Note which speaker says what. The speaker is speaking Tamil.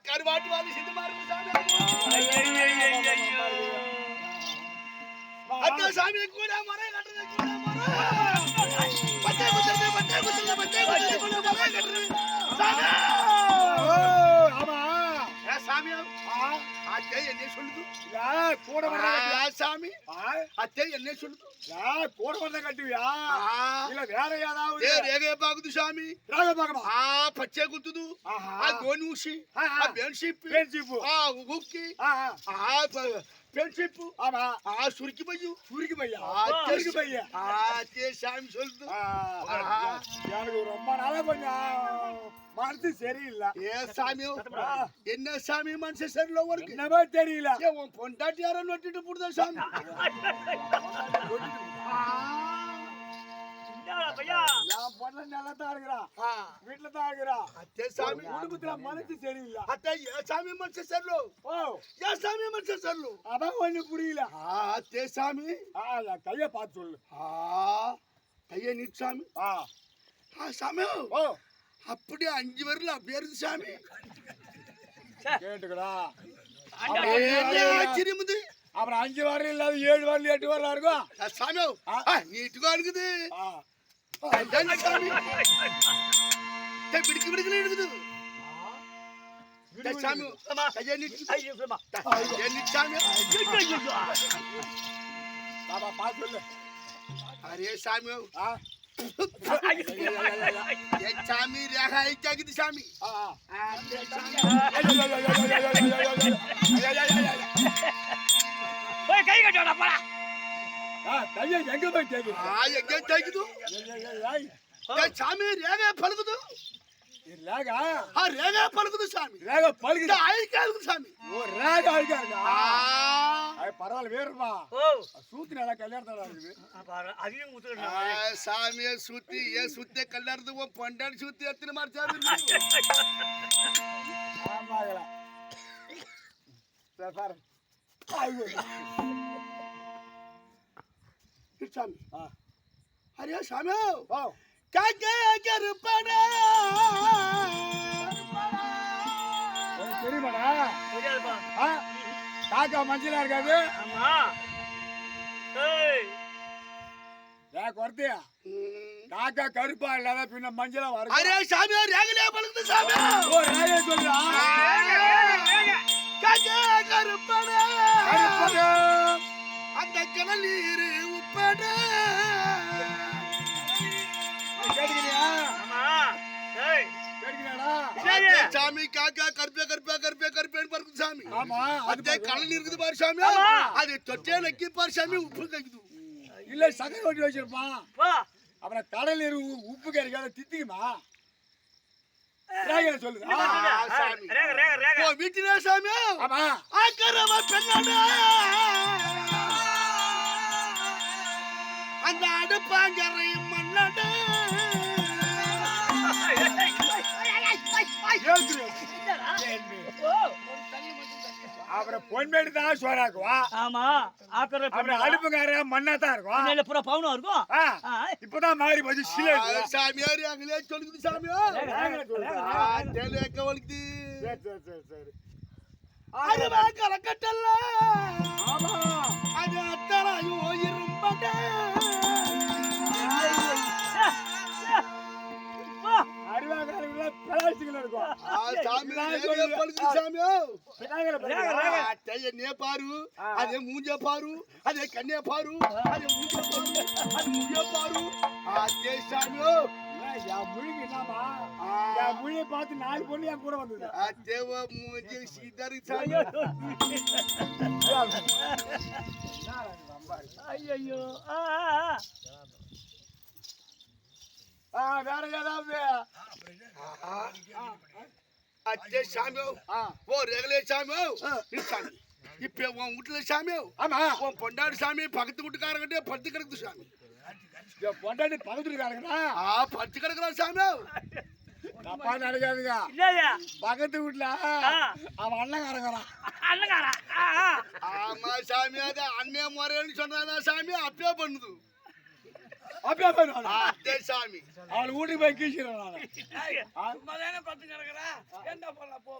Speaker 1: கருவாட்டு வாதி சாமி. அந்த சாமி கூட மரம் கட்டுறது கூட மரம். அத்தே என்ன சொல்லுது
Speaker 2: லா கூட
Speaker 1: வர சாமி அத்தே என்ன சொல்லுது
Speaker 2: லா கூட வர கட்டுவியா இல்ல வேற ஏதாவது
Speaker 1: ரேகைய பாக்குது சாமி
Speaker 2: ரேகை
Speaker 1: பாக்கமா
Speaker 2: ஆ
Speaker 1: பச்சை குத்துது
Speaker 2: ஆ கோனி
Speaker 1: ஊசி ஆ
Speaker 2: பென்ஷிப்
Speaker 1: பென்ஷிப் ஆ
Speaker 2: உக்கி ஆ
Speaker 1: ஆ ఫ్రెండ్షిప్
Speaker 2: ఆనా
Speaker 1: ఆ సురికి పోయి
Speaker 2: సురికి పోయి
Speaker 1: ఆ
Speaker 2: తెలుగు పోయి
Speaker 1: ఆ తే సామి సొల్దు
Speaker 2: எனக்கு ரொம்ப நாளா கொஞ்சம் மனசு சரியில்லை
Speaker 1: ஏ சாமி என்ன சாமி மனசு சரியில்லை உனக்கு
Speaker 2: என்னவே தெரியல
Speaker 1: உன் பொண்டாட்டி யாரும் நொட்டிட்டு
Speaker 2: போடுதா சாமி பொருள் நல்லதான் இருக்கிறா வீட்டுல தான்
Speaker 1: இருக்கிறா சாமி
Speaker 2: குடும்பத்துல மனசு சரியில்லை
Speaker 1: அத்தை சாமி மனசு சரிலு
Speaker 2: ஓ
Speaker 1: ஏன் சாமி மனசு சரிலு
Speaker 2: அதான் ஒண்ணு புரியல அத்தே சாமி கைய பார்த்து சொல்லு
Speaker 1: கைய நீ சாமி
Speaker 2: ஆ
Speaker 1: சாமி
Speaker 2: ஓ
Speaker 1: அப்படியே அஞ்சு வரல அப்படி இருந்து சாமி
Speaker 2: கேட்டுக்கடா
Speaker 1: ஆச்சரியமுது
Speaker 2: அப்புறம் அஞ்சு வாரம் இல்லாத ஏழு வாரம் எட்டு வாரம் இருக்கும் சாமி
Speaker 1: நீட்டுக்கா இருக்குது பிடிக்க பிடிக்கல எடுக்குது
Speaker 2: சாமி கையை
Speaker 1: நிச்சு கையை நிச்சாமி
Speaker 2: கை கட்டோட போடா. తల్లి ఎగ్గ
Speaker 1: పెట్టేది ఎగ్గ తెగదు సామి రేగే పలుకుదు
Speaker 2: ఇలాగా
Speaker 1: ఆ రేగే పలుకుదు సామి
Speaker 2: రేగ
Speaker 1: పలుకుదు అయ్యాదు సామి
Speaker 2: ఓ
Speaker 1: రేగ
Speaker 2: అయ్యారు అది పర్వాలేదు వేరుమా సూతిని ఎలా కళ్యాణం
Speaker 1: అదేం సామి ఏ సూతి ఏ సూతే కళ్యాణదు ఓ పండాడు సూతి ఎత్తిన
Speaker 2: మార్చారు ఆమాగల సఫర్ అయ్యో
Speaker 1: சாமி.
Speaker 2: ஹரியா
Speaker 1: சாமி. காக்கே
Speaker 2: கருப்பனா. தெரியுமாடா? தெரியாதுப்பா. காக்கா மஞ்சளா இருக்காது. ஆமா. ஏ குறத்தியா காக்கா கருப்பா இல்லாத பின்ன மஞ்சளா வரும்.
Speaker 1: அரே சாமி ரேகலே பழுது சாமி.
Speaker 2: ஓ ரேகே சொல்றா
Speaker 1: காக்கா கருப்பனே.
Speaker 2: கருப்பனே.
Speaker 1: அந்த கனல் நீர் சாமி காக்கா கருப்பே கருப்பே கருப்பே கருப்பேன்னு சாமி.
Speaker 2: ஆமா அது
Speaker 1: கடல் இருக்குது பாரு சாமி. அது தொட்டே நக்கி பாரு சாமி உப்பு கைக்குது
Speaker 2: இல்ல சக்கரை ஓட்டி வச்சிருப்பான். அப்புறம் கடல் நீர் உப்பு கறிக்காத தித்திக்குமா? ராகா சொல்லு. ஆ,
Speaker 1: ஆ, சாமி. ஓ வீட்டிலே சாமி?
Speaker 2: ஆமா.
Speaker 1: பெண்ணாடு அந்த அடுப்பாங்கரை மண்ணாடு
Speaker 2: பொன்மேடு தான் சோறாக்குவா
Speaker 3: ஆமா ஆக்கிற
Speaker 2: அப்புறம் அடுப்புக்கார மண்ணா தான் இருக்கும்
Speaker 3: இல்ல புற பவுனும் இருக்கும்
Speaker 2: இப்பதான் மாறி போச்சு சிலை
Speaker 1: சாமியார் அங்களே சொல்லுது சாமியோ வலிக்குது
Speaker 2: சரி சரி சரி
Speaker 1: அருவா கலக்கட்டல்ல
Speaker 2: ஆமா
Speaker 1: నే పారు అదే మూంజ పారు అదే కన్య పారు అదే మూంజ పారు అది మూంజ పారు అదే సామియో
Speaker 2: என் முழுங்க என்னமா என் முழியை பார்த்து நாலு பொண்ணு என் கூட வந்தது
Speaker 1: అదే మూంజ సీతారు సామి
Speaker 3: ஐயோ
Speaker 2: ஆ, வேற ஏதாவது அச்சே
Speaker 1: சாமியோ ஓ ரெகுலர் சாமியோ சாமி இப்ப உன் வீட்டுல சாமியோ
Speaker 2: ஆமா
Speaker 1: உன் பொண்டாடு சாமி பக்கத்து வீட்டுக்காரங்கிட்டே பத்து கிடக்குது சாமி
Speaker 2: பொண்டாடி பக்கத்து வீட்டுக்காரங்களா
Speaker 1: ஆ பத்து கிடக்குறான் சாமியோ
Speaker 2: தப்பா நினைக்காதுங்க பக்கத்து வீட்டுல அவன் அண்ணங்காரங்கிறான்
Speaker 3: அண்ணங்காரா
Speaker 1: ஆமா சாமி அது அண்ணே முறைன்னு சொன்னா சாமி அப்பே பண்ணுது அதே சாமி?
Speaker 2: அவள் வீட்டுக்கு போய் கீழ்ச்சிடுறான்
Speaker 3: சும்மா தானே பத்து கிடக்குறா? என்ன பண்ணலாம் போ.